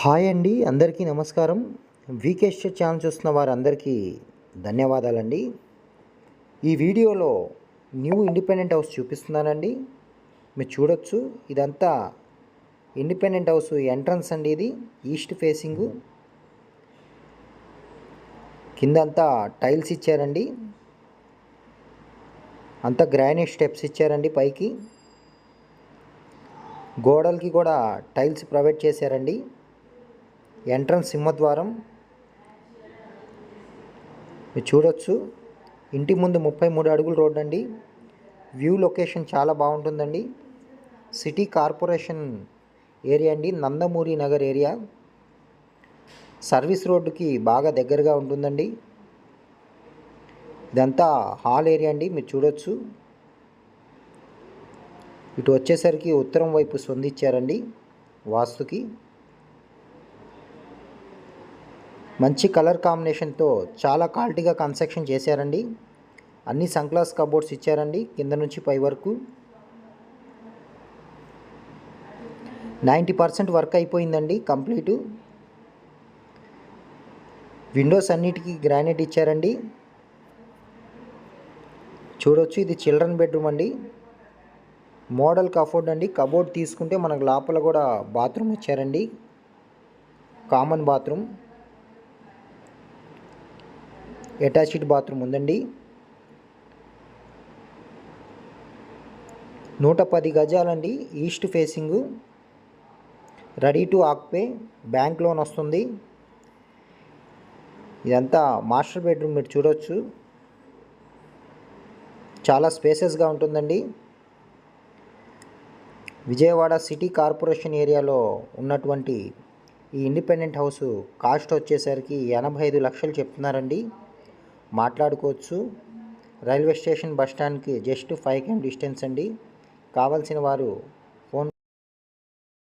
Hi అండి అందరికీ నమస్కారం. వీకే స్టేట్ ఛానల్ చూస్తున్న వారందరికీ ధన్యవాదాలండి. ఈ వీడియోలో న్యూ ఇండిపెండెంట్ హౌస్ చూపిస్తున్నానండి. మీరు చూడొచ్చు ఇదంతా ఇండిపెండెంట్ హౌస్ ఎంట్రన్స్ అండి ఇది ఈస్ట్ ఫేసింగు. కిందంతా టైల్స్ ఇచ్చారండి. అంతా గ్రానైట్ స్టెప్స్ ఇచ్చారండి పైకి. గోడలకి కూడా టైల్స్ ప్రొవైడ్ చేశారండి. ఎంట్రన్స్ సింహద్వారం మీరు చూడొచ్చు. ఇంటి ముందు ముప్పై మూడు అడుగుల రోడ్ అండి. వ్యూ లొకేషన్ చాలా బాగుంటుందండి. సిటీ కార్పొరేషన్ ఏరియా అండి. నందమూరి నగర్ ఏరియా సర్వీస్ రోడ్డుకి బాగా దగ్గరగా ఉంటుందండి. ఇదంతా హాల్ ఏరియా అండి. మీరు చూడొచ్చు. ఇటు వచ్చేసరికి ఉత్తరం వైపు సొందిచ్చారండి వాస్తుకి. మంచి కలర్ కాంబినేషన్తో చాలా క్వాలిటీగా కన్స్ట్రక్షన్ చేశారండి. అన్ని సన్గ్లాస్ కబోర్డ్స్ ఇచ్చారండి కింద నుంచి పై వరకు. నైంటీ పర్సెంట్ వర్క్ అయిపోయిందండి కంప్లీటు. విండోస్ అన్నిటికీ గ్రానైట్ ఇచ్చారండి. చూడొచ్చు ఇది చిల్డ్రన్ బెడ్రూమ్ అండి. మోడల్ కఫోర్డ్ అండి. కబోర్డ్ తీసుకుంటే మనకు లోపల కూడా బాత్రూమ్ ఇచ్చారండి. Common bathroom. అటాచ్డ్ బాత్రూమ్ ఉందండి. నూట పది గజాలండి east facing. Ready to occupy bank loan వస్తుంది. ఇదంతా మాస్టర్ బెడ్రూమ్ మీరు చూడవచ్చు చాలా స్పేసెస్గా ఉంటుందండి. విజయవాడ సిటీ కార్పొరేషన్ ఏరియాలో ఉన్నటువంటి ఈ ఇండిపెండెంట్ హౌస్ కాస్ట్ వచ్చేసరికి ఎనభై ఐదు లక్షలు చెప్తున్నారండి. మాట్లాడుకోవచ్చు. రైల్వే స్టేషన్ బస్ స్టాండ్కి జస్ట్ ఫైవ్ కిమ్ డిస్టెన్స్ అండి. కావాల్సిన వారు